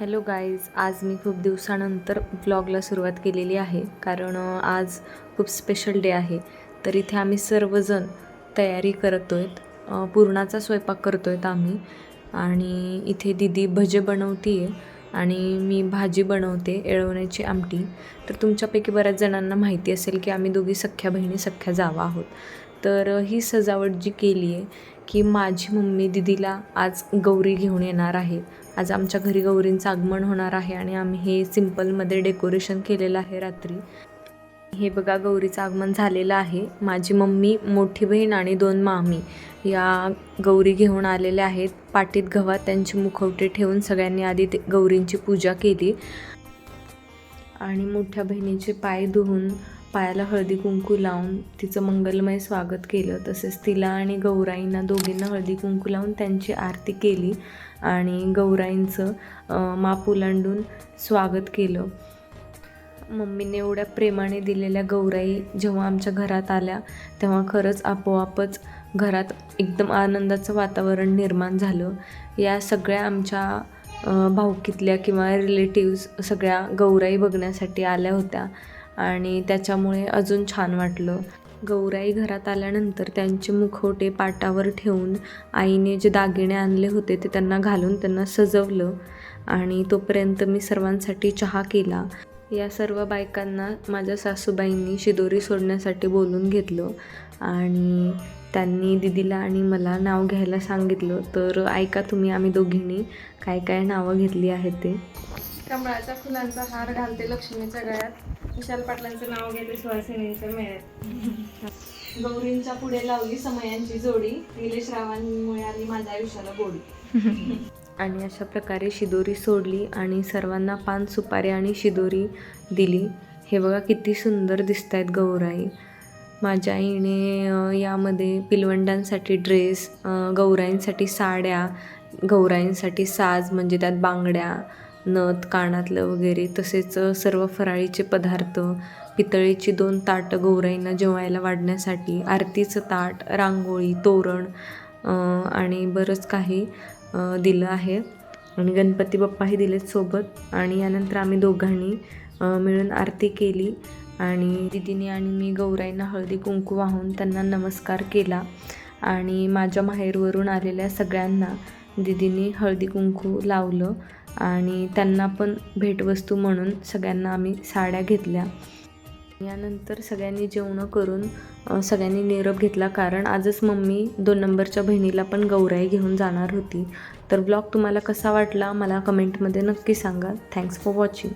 Hello guys आज मी खूप दिवसानंतर व्लॉगला सुरुवात केलेली आहे कारण आज खूप स्पेशल डे आहे. तर इथे आम्ही सर्वजण तयारी करतो आहेत पुरणाचा स्वयंपाक करतो आहेत आम्ही. आणि इथे दिदी भजे बनवते आहे आणि मी भाजी बनवते एळवण्याची आमटी. तर तुमच्यापैकी बऱ्याच जणांना माहिती असेल की आम्ही दोघी सख्या बहिणी सख्ख्या जावा आहोत. तर ही सजावट जी केली आहे की माझी मम्मी दिदीला आज गौरी घेऊन येणार आहे. आज आमच्या घरी गौरींचं आगमन होणार आहे आणि आम्ही हे सिम्पलमध्ये डेकोरेशन केलेलं आहे रात्री. हे बघा गौरीचं आगमन झालेलं आहे. माझी मम्मी मोठी बहीण आणि दोन मामी या गौरी घेऊन आलेल्या आहेत. पाटीत गव्हात त्यांची मुखवटे ठेवून सगळ्यांनी आधी ते गौरींची पूजा केली. आणि मोठ्या बहिणीचे पाय धुवून पायाला हळदी कुंकू लावून तिचं मंगलमय स्वागत केलं. तसेच तिला आणि गौराईंना दोघींना हळदी कुंकू लावून त्यांची आरती केली आणि गौराईंचं माप ओलांडून स्वागत केलं. मम्मीने एवढ्या प्रेमाने दिलेल्या गौराई जेव्हा आमच्या घरात आल्या तेव्हा खरंच आपोआपच घरात एकदम आनंदाचं वातावरण निर्माण झालं. या सगळ्या आमच्या भाऊकीतल्या किंवा रिलेटिव्ज सगळ्या गौराई बघण्यासाठी आल्या होत्या. आणि त्याच्यामुळे अजून छान वाटलं. गौराई घरात आल्यानंतर त्यांचे मुखवटे पाटावर ठेवून आईने जे दागिने आणले होते ते त्यांना घालून त्यांना सजवलं आणि तोपर्यंत मी सर्वांसाठी चहा केला. या सर्व बायकांना माझ्या सासूबाईंनी शिदोरी सोडण्यासाठी बोलून घेतलं आणि त्यांनी दिदीला आणि मला नाव घ्यायला सांगितलं. तर ऐका तुम्ही आम्ही दोघींनी काय काय नावं घेतली आहेत ते. कमळाच्या फुलांचा हार घालते लक्ष्मीच्या गळ्यात. विशाल पाटलांचं नाव घेते सुहासिनीच्या मेळ्यात. गौरींच्या पुढे लावली समयांची जोडी निलेश रावांमुळे आली माझ्या आयुष्याला गोडी. आणि अशा प्रकारे शिदोरी सोडली आणि सर्वांना पान सुपारी आणि शिदोरी दिली. हे बघा किती सुंदर दिसत आहेत गौराई. माझ्या आईने यामध्ये पिलवंडांसाठी ड्रेस गौराईंसाठी साड्या गौराईंसाठी साज म्हणजे त्यात बांगड्या नथ कानातलं वगैरे तसेच सर्व फराळीचे पदार्थ पितळेची दोन ताटं गौराईंना जेवायला वाढण्यासाठी आरतीचं ताट रांगोळी तोरण आणि बरंच काही दिलं आहे. आणि गणपती बाप्पाही दिलेत सोबत. आणि यानंतर आम्ही दोघांनी मिळून आरती केली. आणि दिदीने आणि मी गौराईंना हळदी कुंकू वाहून त्यांना नमस्कार केला. आणि माझ्या माहेरवरून आलेल्या सगळ्यांना दिदीने हळदी कुंकू लावलं. आणि त्यांना पण भेटवस्तू म्हणून सगळ्यांना आम्ही साड्या घेतल्या. यानंतर सगळ्यांनी जेवणं करून सगळ्यांनी निरोप घेतला कारण आजच मम्मी दोन नंबरच्या बहिणीला पण गौराई घेऊन जाणार होती. तर ब्लॉग तुम्हाला कसा वाटला मला कमेंटमध्ये नक्की सांगा. Thanks for watching